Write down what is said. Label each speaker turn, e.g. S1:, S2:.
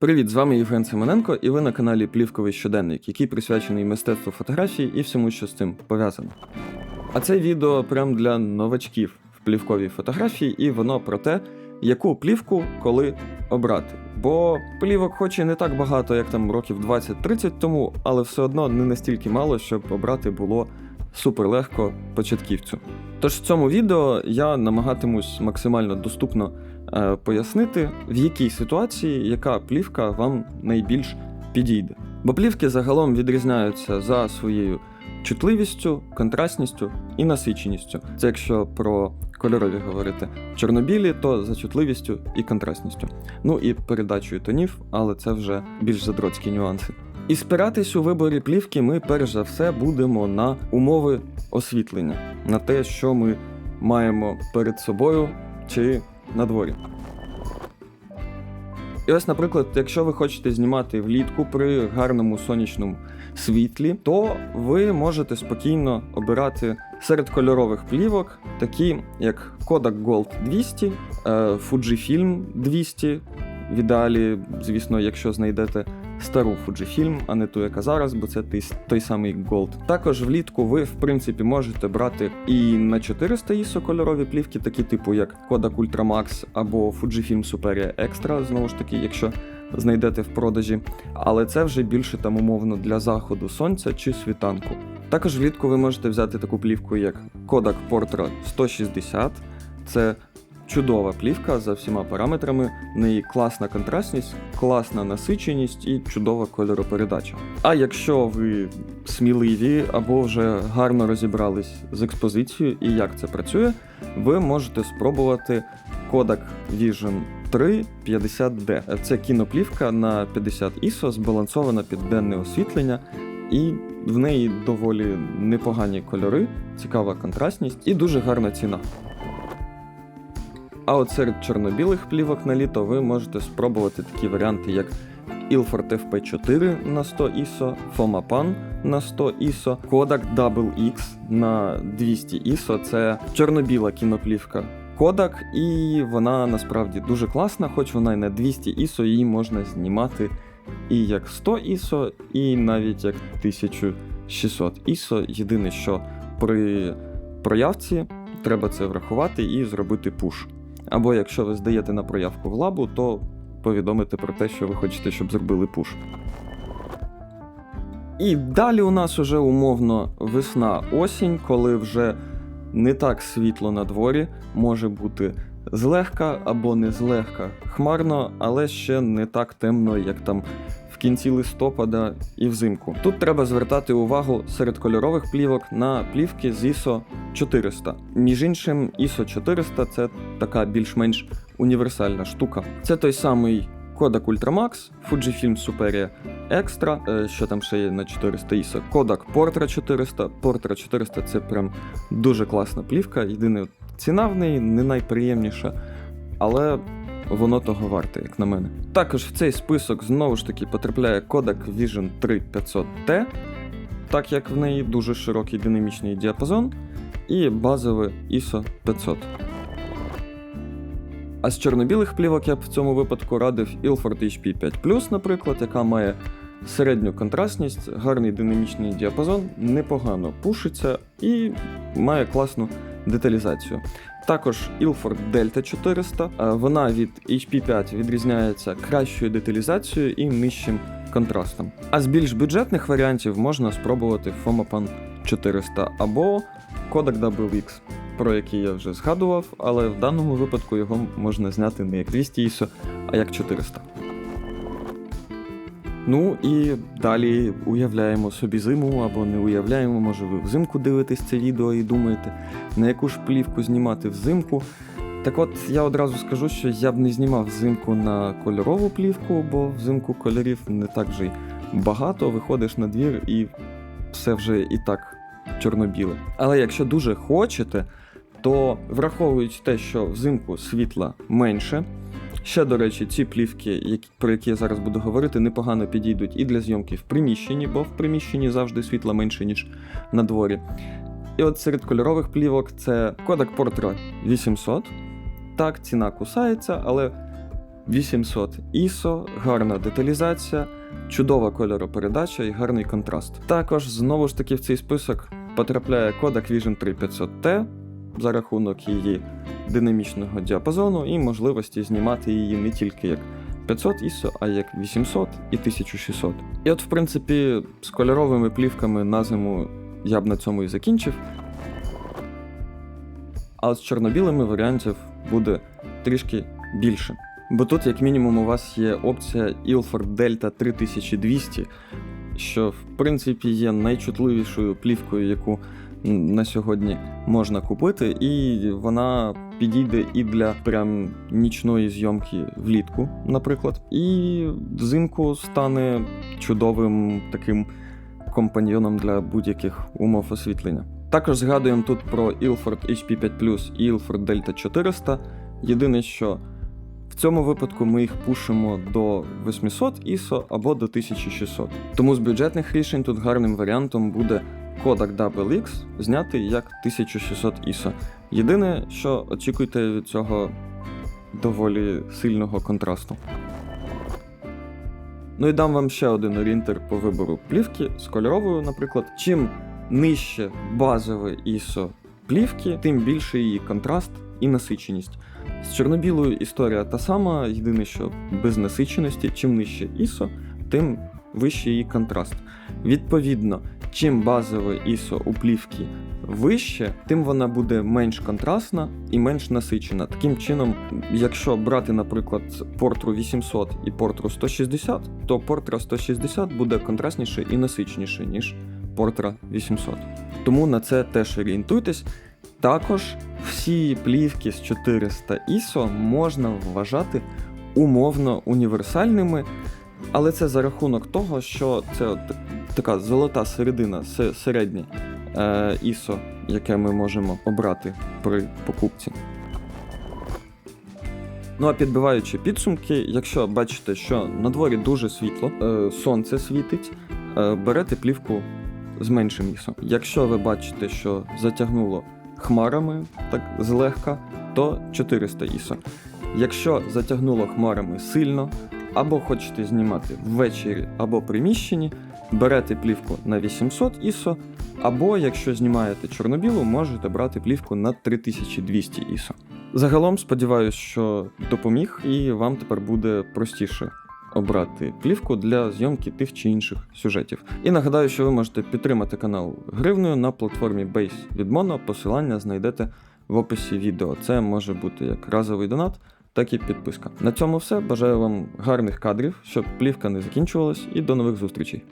S1: Привіт, з вами Євген Семененко, і ви на каналі Плівковий щоденник, який присвячений мистецтву фотографії і всьому, що з цим пов'язано. А це відео прям для новачків в плівковій фотографії, і воно про те, яку плівку коли обрати. Бо плівок хоч і не так багато, як там років 20-30 тому, але все одно не настільки мало, щоб обрати було суперлегко початківцю. Тож в цьому відео я намагатимусь максимально доступно пояснити, в якій ситуації яка плівка вам найбільш підійде. Бо плівки загалом відрізняються за своєю чутливістю, контрастністю і насиченістю. Це якщо про кольорові говорити. Чорнобілі, то за чутливістю і контрастністю. Ну і передачею тонів, але це вже більш задроцькі нюанси. І спиратись у виборі плівки ми перш за все будемо на умови освітлення, на те, що ми маємо перед собою чи на дворі. І ось, наприклад, якщо ви хочете знімати влітку при гарному сонячному світлі, то ви можете спокійно обирати серед кольорових плівок, такі як Kodak Gold 200, е, Fujifilm 200. В ідеалі, звісно, якщо знайдете стару Fujifilm, а не ту, яка зараз, бо це той, той самий Gold. Також влітку ви, в принципі, можете брати і на 400 ISO кольорові плівки, такі типу як Kodak Ultra Max або Fujifilm Superia Extra, знову ж таки, якщо знайдете в продажі. Але це вже більше там умовно для заходу сонця чи світанку. Також влітку ви можете взяти таку плівку, як Kodak Portra 160. Це чудова плівка за всіма параметрами. В неї класна контрастність, класна насиченість і чудова кольоропередача. А якщо ви сміливі або вже гарно розібрались з експозицією і як це працює, ви можете спробувати Kodak Vision 3 50D. Це кіноплівка на 50 ISO, збалансована під денне освітлення, і в неї доволі непогані кольори, цікава контрастність і дуже гарна ціна. А от серед чорно-білих плівок на літо ви можете спробувати такі варіанти, як Ilford FP4 на 100 ISO, Fomapan на 100 ISO, Kodak Double X на 200 ISO. Це чорно-біла кіноплівка Kodak, і вона насправді дуже класна, хоч вона й на 200 ISO, її можна знімати і як 100 ISO, і навіть як 1600 ISO. Єдине, що при проявці треба це врахувати і зробити пуш. Або якщо ви здаєте на проявку в лабу, то повідомити про те, що ви хочете, щоб зробили пуш. І далі у нас уже умовно весна-осінь, коли вже не так світло на дворі, може бути злегка або не злегка хмарно, але ще не так темно, як там кінці листопада і взимку. Тут треба звертати увагу серед кольорових плівок на плівки з ISO 400. Між іншим, ISO 400 це така більш-менш універсальна штука. Це той самий Kodak Ultra Max, Fujifilm Superia Extra, е, що там ще є на 400 ISO, Kodak Portra 400. Portra 400 це прям дуже класна плівка. Єдине, ціна в неї не найприємніша, але воно того варте, як на мене. Також в цей список знову ж таки потрапляє Kodak Vision 3 500T, так як в неї дуже широкий динамічний діапазон і базове ISO 500. А з чорно-білих плівок я б в цьому випадку радив Ilford HP 5 наприклад, яка має середню контрастність, гарний динамічний діапазон, непогано пушиться і має класну деталізацію. Також Ilford Delta 400. Вона від HP 5 відрізняється кращою деталізацією і нижчим контрастом. А з більш бюджетних варіантів можна спробувати Fomapan 400 або Kodak WX, про який я вже згадував, але в даному випадку його можна зняти не як 200 ISO, а як 400. Ну і далі уявляємо собі зиму або не уявляємо, може ви взимку дивитесь це відео і думаєте, на яку ж плівку знімати взимку. Так от я одразу скажу, що я б не знімав взимку на кольорову плівку, бо взимку кольорів не так вже й багато. Виходиш на двір і все вже і так чорно-біле. Але якщо дуже хочете, то враховуючи те, що взимку світла менше. Ще, до речі, ці плівки, які, про які я зараз буду говорити, непогано підійдуть і для зйомки в приміщенні, бо в приміщенні завжди світла менше, ніж на дворі. І от серед кольорових плівок це Kodak Portra 800. Так, ціна кусається, але 800 ISO, гарна деталізація, чудова кольоропередача і гарний контраст. Також знову ж таки в цей список потрапляє Kodak Vision 3500T за рахунок її динамічного діапазону і можливості знімати її не тільки як 500 ISO, а як 800 і 1600. І от, в принципі, з кольоровими плівками на зиму я б на цьому і закінчив. А з чорно-білими варіантів буде трішки більше. Бо тут, як мінімум, у вас є опція Ilford Delta 3200, що в принципі є найчутливішою плівкою, яку на сьогодні можна купити, і вона підійде і для прям нічної зйомки влітку, наприклад, і взимку стане чудовим таким компаньйоном для будь-яких умов освітлення. Також згадуємо тут про Ilford HP5 і Ilford Delta 400. Єдине, що в цьому випадку ми їх пушимо до 800 ISO або до 1600. Тому з бюджетних рішень тут гарним варіантом буде Kodak WX знятий як 1600 ISO. Єдине, що очікуйте від цього доволі сильного контрасту. Ну і дам вам ще один орієнтир по вибору плівки з кольоровою, наприклад. Чим нижче базове ISO плівки, тим більше її контраст і насиченість. З чорно-білою історія та сама, єдине, що без насиченості, чим нижче ISO, тим вищий її контраст. Відповідно, чим базове ISO у плівки вище, тим вона буде менш контрастна і менш насичена. Таким чином, якщо брати, наприклад, портру 800 і портру 160, то портра 160 буде контрастніше і насиченіше, ніж портра 800. Тому на це теж орієнтуйтесь. Також всі плівки з 400 ISO можна вважати умовно універсальними, але це за рахунок того, що це така золота середина, середнє е, ISO, яке ми можемо обрати при покупці. Ну а підбиваючи підсумки, якщо бачите, що на дворі дуже світло, е, сонце світить, е, берете плівку з меншим ISO. Якщо ви бачите, що затягнуло хмарами так злегка, то 400 ISO. Якщо затягнуло хмарами сильно, або хочете знімати ввечері або приміщенні, берете плівку на 800 ISO, або якщо знімаєте чорно-білу, можете брати плівку на 3200 ISO. Загалом сподіваюся, що допоміг, і вам тепер буде простіше обрати плівку для зйомки тих чи інших сюжетів. І нагадаю, що ви можете підтримати канал гривною на платформі Base від Mono. Посилання знайдете в описі відео. Це може бути як разовий донат, так і підписка. На цьому все. Бажаю вам гарних кадрів, щоб плівка не закінчувалась, і до нових зустрічей.